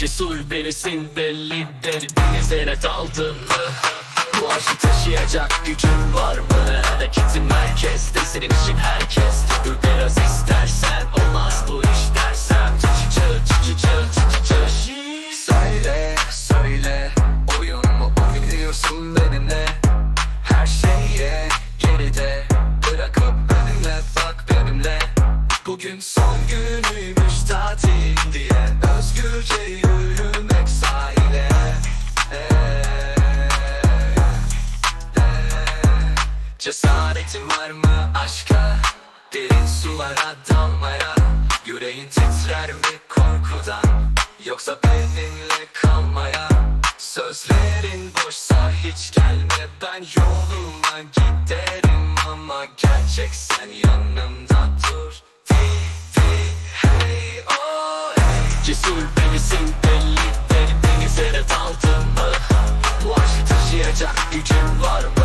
Cesur birisin bellidir Denize daldın mı? Bu aşkı taşıyacak gücün var mı? Hareketin merkezde senin için herkes Dur biraz istersen olmaz bu iş dersem Çı çı çı çı çı çı çı Söyle söyle oyun mu oynuyorsun benimle Her şeyi geride bırakıp önüne bak benimle Bugün son günüymüş tatil diye Özgürce Cesaretin var mı aşka? Derin sulara dalmaya Yüreğin titrer mi korkudan? Yoksa benimle kalmaya? Sözlerin boşsa hiç gelme. Ben yoluma giderim ama gerçek sen yanımda dur. Di di hey oh hey. Cesur benisin belli deli denize de daldın mı? Bu aşkı taşıyacak gücün var mı?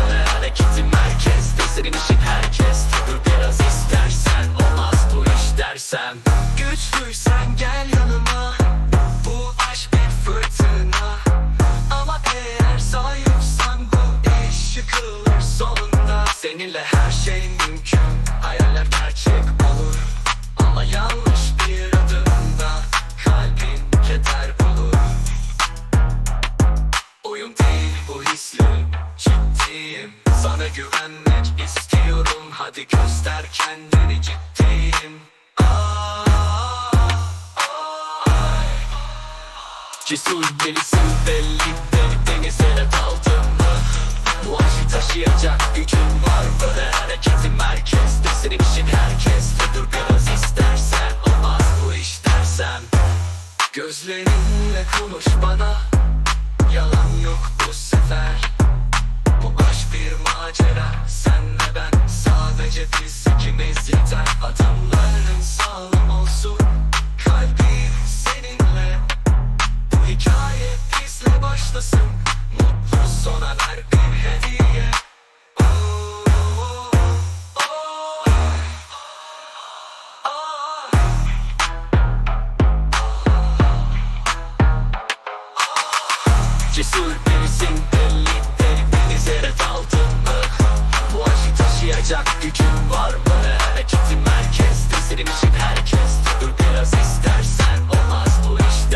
Seninle her şey mümkün. Hayaller gerçek olur. Ama yanlış bir adımda Kalbin keder bulur. Oyun değil bu hislerim Ciddiyim Sana güvenmek istiyorum. Hadi göster kendini ciddiyim. Cesur birisin belli. Deli denize de daldın mı? Bu aşkı taşıyacak gücün var mı? Hareketin merkezde senin için herkes Dur biraz istersen olmaz bu iş dersem. Gözlerinle konuş bana. Yalan yok bu sefer. Bu aşk bir macera. Senle ben sadece biz ikimiz yeter. Adımların sürmelisin belli Derinizlere daldın mı? Bu acı taşıyacak gücün var mı? Hareketin merkezde senin herkes Dur biraz istersen olmaz bu iş